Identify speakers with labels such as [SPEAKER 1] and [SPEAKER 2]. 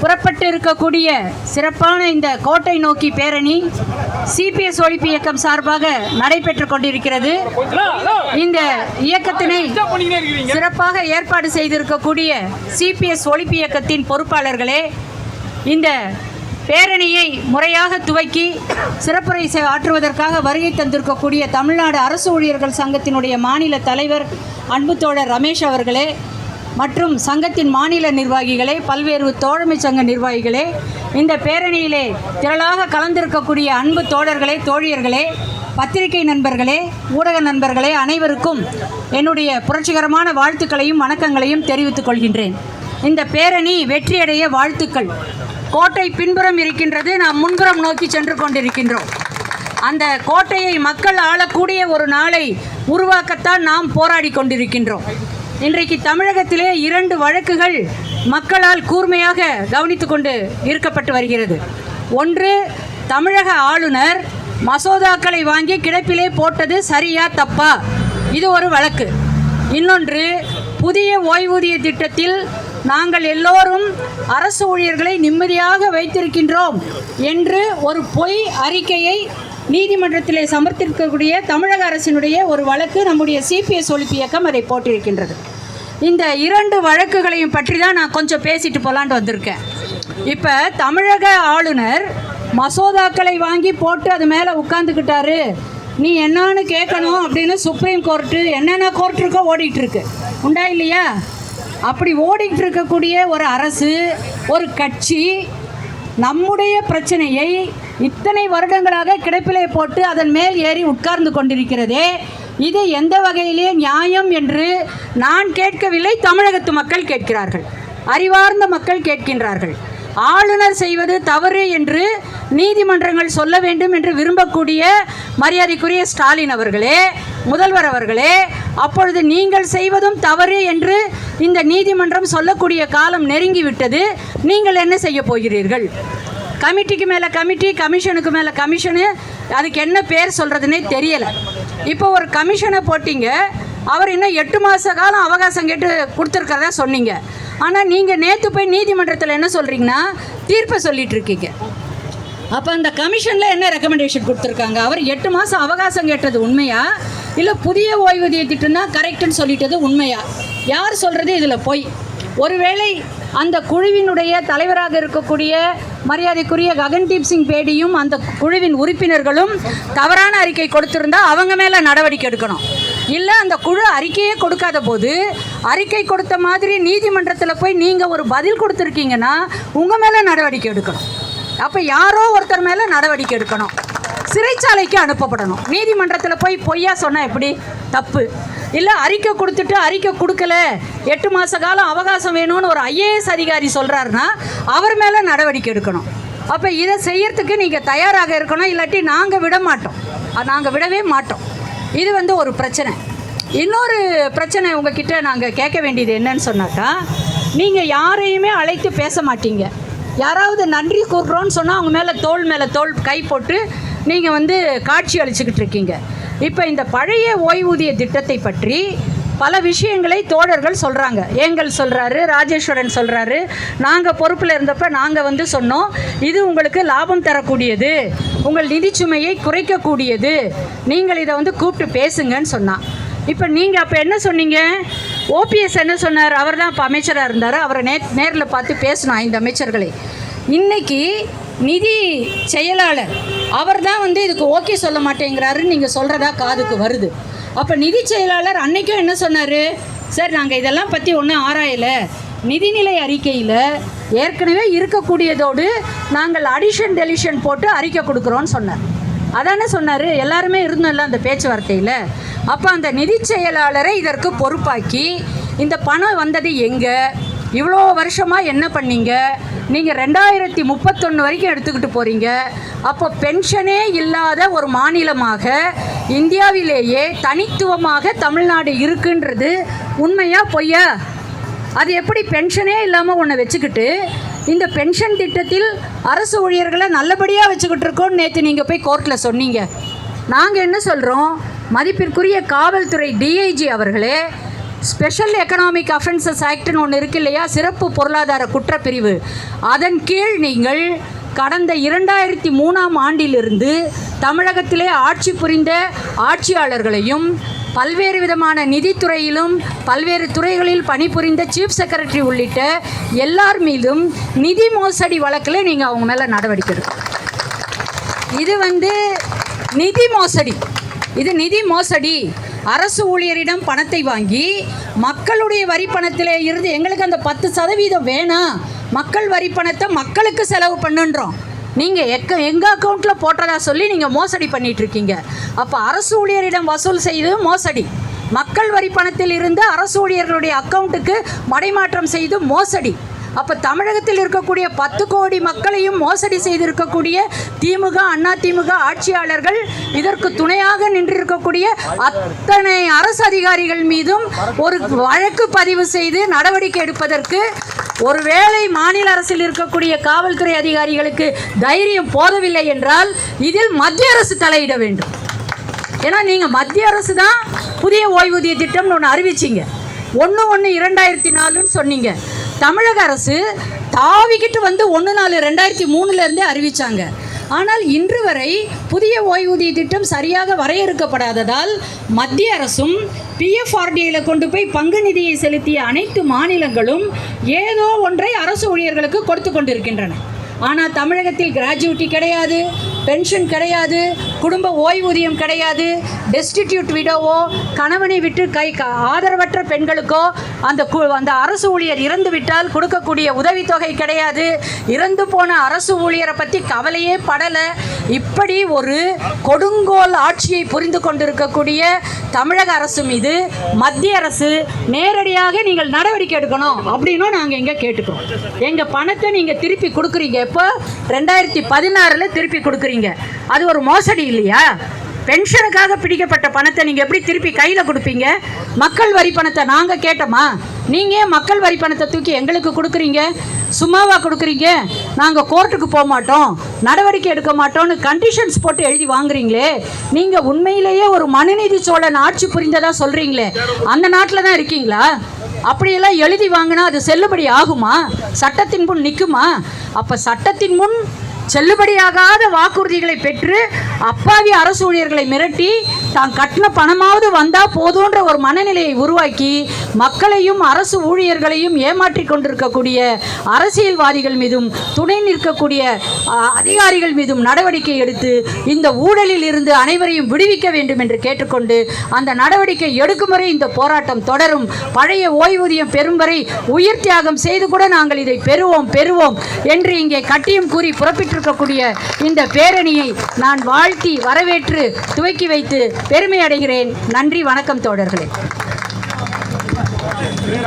[SPEAKER 1] புறப்பட்டு இருக்கக்கூடிய சிறப்பான இந்த கோட்டை நோக்கி பேரணி சிபிஎஸ் ஒழிப்பு இயக்கம் சார்பாக நடைபெற்று கொண்டிருக்கிறது. இந்த இயக்கத்தினை சிறப்பாக ஏற்பாடு செய்திருக்கக்கூடிய சிபிஎஸ் ஒழிப்பு இயக்கத்தின் பொறுப்பாளர்களே இந்த பேரணியை முறையாக துவக்கி சிறப்புரை ஆற்றுவதற்காக வருகை தந்திருக்கக்கூடிய தமிழ்நாடு அரசு ஊழியர்கள் சங்கத்தினுடைய மாநில தலைவர் அன்பு தோழர் ரமேஷ் அவர்களே மற்றும் சங்கத்தின் மாநில நிர்வாகிகளே பல்வேறு தோழமை சங்க நிர்வாகிகளே இந்த பேரணியிலே திரளாக கலந்திருக்கக்கூடிய அன்பு தோழர்களே தோழியர்களே பத்திரிகை நண்பர்களே ஊடக நண்பர்களே அனைவருக்கும் என்னுடைய புரட்சிகரமான வாழ்த்துக்களையும் வணக்கங்களையும் தெரிவித்துக் கொள்கின்றேன். இந்த பேரணி வெற்றியடைய வாழ்த்துக்கள். கோட்டை பின்புறம் இருக்கின்றது நாம் முன்புறம் நோக்கி சென்று கொண்டிருக்கின்றோம். அந்த கோட்டையை மக்கள் ஆளக்கூடிய ஒரு நாளை உருவாக்கத்தான் நாம் போராடி கொண்டிருக்கின்றோம். இன்றைக்கு தமிழகத்திலே இரண்டு வழக்குகள் மக்களால் கூர்மையாக கவனித்துக் கொண்டு இருக்கப்பட்டு வருகிறது. ஒன்று தமிழக ஆளுநர் மசோதாக்களை வாங்கி கிடப்பிலே போட்டது சரியா தப்பா? இது ஒரு வழக்கு. இன்னொன்று புதிய ஓய்வூதிய திட்டத்தில் நாங்கள் எல்லோரும் அரசு ஊழியர்களை நிம்மதியாக வைத்திருக்கின்றோம் என்று ஒரு பொய் அறிக்கையை நீதிமன்றத்திலே சமர்த்திருக்கக்கூடிய தமிழக அரசினுடைய ஒரு வழக்கு நம்முடைய சிபிஎஸ் ஒழிப்பு இயக்கம் அதை போட்டிருக்கின்றது. இந்த இரண்டு வழக்குகளையும் பற்றி தான் நான் கொஞ்சம் பேசிட்டு போகலான்ட்டு வந்திருக்கேன். இப்போ தமிழக ஆளுநர் மசோதாக்களை வாங்கி போட்டு அது மேலே உட்காந்துக்கிட்டாரு நீ என்னான்னு கேட்கணும் அப்படின்னு சுப்ரீம் கோர்ட்டு என்னென்ன கோர்ட் இருக்கோ ஓடிட்டுருக்கு உண்டா இல்லையா? அப்படி ஓடிட்டு இருக்கக்கூடிய ஒரு அரசு ஒரு கட்சி நம்முடைய பிரச்சனையை இத்தனை வருடங்களாக கிடப்பிலே போட்டு அதன் மேல் ஏறி உட்கார்ந்து கொண்டிருக்கிறதே இது எந்த வகையிலே நியாயம் என்று நான் கேட்கவில்லை தமிழகத்து மக்கள் கேட்கிறார்கள். அறிவார்ந்த மக்கள் கேட்கின்றார்கள். ஆளுநர் செய்வது தவறு என்று நீதிமன்றங்கள் சொல்ல வேண்டும் என்று விரும்பக்கூடிய மரியாதைக்குரிய ஸ்டாலின் அவர்களே முதல்வர் அவர்களே அப்பொழுது நீங்கள் செய்வதும் தவறு என்று இந்த நீதிமன்றம் சொல்லக்கூடிய காலம் நெருங்கிவிட்டது. நீங்கள் என்ன செய்ய போகிறீர்கள்? கமிட்டிக்கு மேலே கமிட்டி கமிஷனுக்கு மேலே கமிஷனு அதுக்கு என்ன பேர் சொல்கிறதுனே தெரியலை. இப்போ ஒரு கமிஷனை போட்டிங்க அவர் இன்னும் எட்டு மாத காலம் அவகாசம் கேட்டு கொடுத்துருக்கறதா சொன்னீங்க. ஆனால் நீங்கள் நேற்று போய் நீதிமன்றத்தில் என்ன சொல்கிறீங்கன்னா தீர்ப்பை சொல்லிகிட்டு இருக்கீங்க. அப்போ அந்த கமிஷனில் என்ன ரெக்கமெண்டேஷன் கொடுத்துருக்காங்க? அவர் எட்டு மாதம் அவகாசம் கேட்டது உண்மையா? இல்லை புதிய ஓய்வூதிய திட்டம் தான் கரெக்டுன்னு சொல்லிட்டது உண்மையா? யார் சொல்கிறது இதில் பொய்? ஒருவேளை அந்த குழுவினுடைய தலைவராக இருக்கக்கூடிய மரியாதைக்குரிய ககன்தீப் சிங் பேடியும் அந்த குழுவின் உறுப்பினர்களும் தவறான அறிக்கை கொடுத்திருந்தா அவங்க மேலே நடவடிக்கை எடுக்கணும். இல்லை அந்த குழு அறிக்கையே கொடுக்காத போது அறிக்கை கொடுத்த மாதிரி நீதிமன்றத்தில் போய் நீங்கள் ஒரு பதில் கொடுத்துருக்கீங்கன்னா உங்கள் மேலே நடவடிக்கை எடுக்கணும். அப்போ யாரோ ஒருத்தர் மேலே நடவடிக்கை எடுக்கணும். சிறைச்சாலைக்கு அனுப்பப்படணும். நீதிமன்றத்தில் போய் பொய்யா சொன்னால் எப்படி? தப்பு. இல்லை அறிக்கை கொடுத்துட்டு அறிக்கை கொடுக்கல. எட்டு மாத காலம் அவகாசம் வேணும்னு ஒரு ஐஏஎஸ் அதிகாரி சொல்கிறாருன்னா அவர் மேலே நடவடிக்கை எடுக்கணும். அப்போ இதை செய்யறதுக்கு நீங்கள் தயாராக இருக்கணும் இல்லாட்டி நாங்கள் விட மாட்டோம். நாங்கள் விடவே மாட்டோம். இது வந்து ஒரு பிரச்சனை. இன்னொரு பிரச்சனை உங்ககிட்ட நாங்கள் கேட்க வேண்டியது என்னன்னு சொன்னாக்கா நீங்கள் யாரையுமே அழைத்து பேச மாட்டீங்க. யாராவது நன்றி கூறுறோன்னு சொன்னால் அவங்க மேலே தோல் மேலே தோல் கை போட்டு நீங்கள் வந்து காட்சி அளிச்சுக்கிட்டு இருக்கீங்க. இப்போ இந்த பழைய ஓய்வூதிய திட்டத்தை பற்றி பல விஷயங்களை தோழர்கள் சொல்கிறாங்க ஏங்கல் சொல்கிறாரு ராஜேஸ்வரன் சொல்கிறாரு நாங்கள் பொறுப்பில் இருந்தப்ப நாங்கள் வந்து சொன்னோம் இது உங்களுக்கு லாபம் தரக்கூடியது உங்கள் நிதி சுமையை குறைக்கக்கூடியது நீங்கள் இதை வந்து கூப்பிட்டு பேசுங்கன்னு சொன்னான். இப்போ நீங்கள் அப்போ என்ன சொன்னீங்க? ஓபிஎஸ் என்ன சொன்னார்? அவர் தான் இப்போ அமைச்சராக இருந்தார். அவரை நே நேரில் பார்த்து பேசணும் இந்த அமைச்சர்களை. இன்னைக்கு நிதி செயலாளர் அவர் தான் வந்து இதுக்கு ஓகே சொல்ல மாட்டேங்கிறாருன்னு நீங்கள் சொல்கிறதா காதுக்கு வருது. அப்போ நிதி செயலாளர் அன்னைக்கும் என்ன சொன்னார்? சார் நாங்கள் இதெல்லாம் பற்றி ஒன்றும் ஆராயலை. நிதிநிலை அறிக்கையில் ஏற்கனவே இருக்கக்கூடியதோடு நாங்கள் அடிஷன் டெலிஷன் போட்டு அறிக்கை கொடுக்குறோன்னு சொன்னார். அதானே சொன்னார்? எல்லாருமே இருந்தோம்ல அந்த பேச்சுவார்த்தையில். அப்போ அந்த நிதி செயலாளரை இதற்கு பொறுப்பாக்கி இந்த பணம் வந்தது எங்கே? இவ்வளோ வருஷமாக என்ன பண்ணீங்க? நீங்கள் ரெண்டாயிரத்தி முப்பத்தொன்று வரைக்கும் எடுத்துக்கிட்டு போகிறீங்க அப்போ பென்ஷனே இல்லாத ஒரு மாநிலமாக இந்தியாவிலேயே தனித்துவமாக தமிழ்நாடு இருக்குன்றது உண்மையா பொய்யா? அது எப்படி பென்ஷனே இல்லாமல் ஒன்றை வச்சுக்கிட்டு இந்த பென்ஷன் திட்டத்தில் அரசு ஊழியர்களை நல்லபடியாக வச்சுக்கிட்டு இருக்கோம்னு நேற்று நீங்கள் போய் கோர்ட்டில் சொன்னீங்க. நாங்கள் என்ன சொல்கிறோம் மதிப்பிற்குரிய காவல்துறை டிஐஜி அவர்களே ஸ்பெஷல் எக்கனாமிக் அஃபென்சஸ் ஆக்ட்னு ஒன்று இருக்கு இல்லையா? சிறப்பு பொருளாதார குற்றப்பிரிவு. அதன் கீழ் நீங்கள் கடந்த இரண்டாயிரத்தி மூணாம் ஆண்டிலிருந்து தமிழகத்திலே ஆட்சி புரிந்த ஆட்சியாளர்களையும் பல்வேறு விதமான நிதித்துறையிலும் பல்வேறு துறைகளில் பணிபுரிந்த சீஃப் செக்ரட்டரி உள்ளிட்ட எல்லார் மீதும் நிதி மோசடி வழக்கில் நீங்கள் அவங்க மேலே நடவடிக்கை எடுக்கணும். இது வந்து நிதி மோசடி. இது நிதி மோசடி. அரசு ஊழியரிடம் பணத்தை வாங்கி மக்களுடைய வரி பணத்திலே இருந்து எங்களுக்கு அந்த பத்து சதவீதம் வேணாம் மக்கள் வரி பணத்தை மக்களுக்கு செலவு பண்ணுன்றோம். நீங்கள் எக்க எங்கள் அக்கௌண்ட்டில் போட்டதா சொல்லி நீங்கள் மோசடி பண்ணிகிட்ருக்கீங்க அப்போ அரசு ஊழியரிடம் வசூல் செய்து மோசடி. மக்கள் வரி பணத்தில் இருந்து அரசு ஊழியர்களுடைய அக்கௌண்ட்டுக்கு மடைமாற்றம் செய்து மோசடி. அப்போ தமிழகத்தில் இருக்கக்கூடிய பத்து கோடி மக்களையும் மோசடி செய்திருக்கக்கூடிய திமுக அண்ணா திமுக ஆட்சியாளர்கள் இதற்கு துணையாக நின்றிருக்கக்கூடிய அத்தனை அரசு அதிகாரிகள் மீதும் ஒரு வழக்கு பதிவு செய்து நடவடிக்கை எடுப்பதற்கு ஒருவேளை மாநில அரசில் இருக்கக்கூடிய காவல்துறை அதிகாரிகளுக்கு தைரியம் போதவில்லை என்றால் இதில் மத்திய அரசு தலையிட வேண்டும். ஏன்னா நீங்கள் மத்திய அரசு தான் புதிய ஓய்வூதிய திட்டம்னு ஒன்று அறிவிச்சிங்க. ஒன்று ஒன்று இரண்டாயிரத்தி நாலுன்னு சொன்னீங்க. தமிழக அரசு தாவிக்கிட்டு வந்து ஒன்று நாலு ரெண்டாயிரத்தி மூணுலேருந்தே அறிவித்தாங்க ஆனால் இன்று வரை புதிய ஓய்வூதிய திட்டம் சரியாக வரையறுக்கப்படாததால் மத்திய அரசும் பிஎஃப்ஆர்டியில் கொண்டு போய் பங்கு நிதியை செலுத்திய அனைத்து மாநிலங்களும் ஏதோ ஒன்றை அரசு ஊழியர்களுக்கு கொடுத்து கொண்டிருக்கின்றன. ஆனால் தமிழகத்தில் கிராஜுவிட்டி கிடையாது. பென்ஷன் கிடையாது குடும்ப ஓய்வூதியம் கிடையாது டெஸ்டிடியூட் விடோவோ கணவனை விட்டு கை க- ஆதரவற்ற பெண்களுக்கோ அந்த கு அந்த அரசு ஊழியர் இறந்து விட்டால் கொடுக்கக்கூடிய உதவித்தொகை கிடையாது. இறந்து போன அரசு ஊழியரை பற்றி கவலையே படலை. இப்படி ஒரு கொடுங்கோல் ஆட்சியை புரிந்து கொண்டிருக்கக்கூடிய தமிழக அரசு மீது மத்திய அரசு நேரடியாக நீங்கள் நடவடிக்கை எடுக்கணும் அப்படின்னும் நாங்கள் இங்கே கேட்டுக்கிறோம். எங்கள் பணத்தை நீங்கள் திருப்பி கொடுக்குறீங்க. இப்போ ரெண்டாயிரத்தி பதினாறில் திருப்பி கொடுக்குறீங்க. அது ஒரு மோசடி இல்லையா? பென்ஷனுக்காக பிடிக்கப்பட்ட பணத்தை நீங்கள் எப்படி திருப்பி கையில் கொடுப்பீங்க? மக்கள் வரி பணத்தை நாங்கள் கேட்டோமா? நீங்கள் ஏன் மக்கள் வரி பணத்தை தூக்கி எங்களுக்கு கொடுக்குறீங்க? சும்மாவா கொடுக்குறீங்க? நாங்கள் கோர்ட்டுக்கு போக மாட்டோம். நடவடிக்கை எடுக்க மாட்டோம்னு கண்டிஷன்ஸ் போட்டு எழுதி வாங்குறீங்களே. நீங்கள் உண்மையிலேயே ஒரு மனுநீதி சோழன் ஆட்சி புரிந்ததாக சொல்கிறீங்களே அந்த நாட்டில் தான் இருக்கீங்களா? அப்படியெல்லாம் எழுதி வாங்கினா அது செல்லுபடி ஆகுமா? சட்டத்தின் முன் நிற்குமா அப்போ சட்டத்தின் முன் செல்லுபடியாகாத வாக்குறுதிகளை பெற்று அப்பாவி அரசு ஊழியர்களை மிரட்டி தான் கட்டின பணமாவது வந்தால் போதுன்ற ஒரு மனநிலையை உருவாக்கி மக்களையும் அரசு ஊழியர்களையும் ஏமாற்றி கொண்டிருக்கக்கூடிய அரசியல்வாதிகள் மீதும் துணை நிற்கக்கூடிய அதிகாரிகள் மீதும் நடவடிக்கை எடுத்து இந்த ஊழலில் இருந்து அனைவரையும் விடுவிக்க வேண்டும் என்று கேட்டுக்கொண்டு அந்த நடவடிக்கை எடுக்கும் வரை இந்த போராட்டம் தொடரும். பழைய ஓய்வூதியம் பெறும் வரை உயிர் தியாகம் செய்து கூட நாங்கள் இதை பெறுவோம் பெறுவோம் என்று இங்கே கட்டியம் கூறி புறப்பட்டிருக்கக்கூடிய இந்த பேரணியை நான் வாழ்த்தி வரவேற்று துவக்கி வைத்து பெருமை அடைகிறேன். நன்றி வணக்கம் தோழர்களே.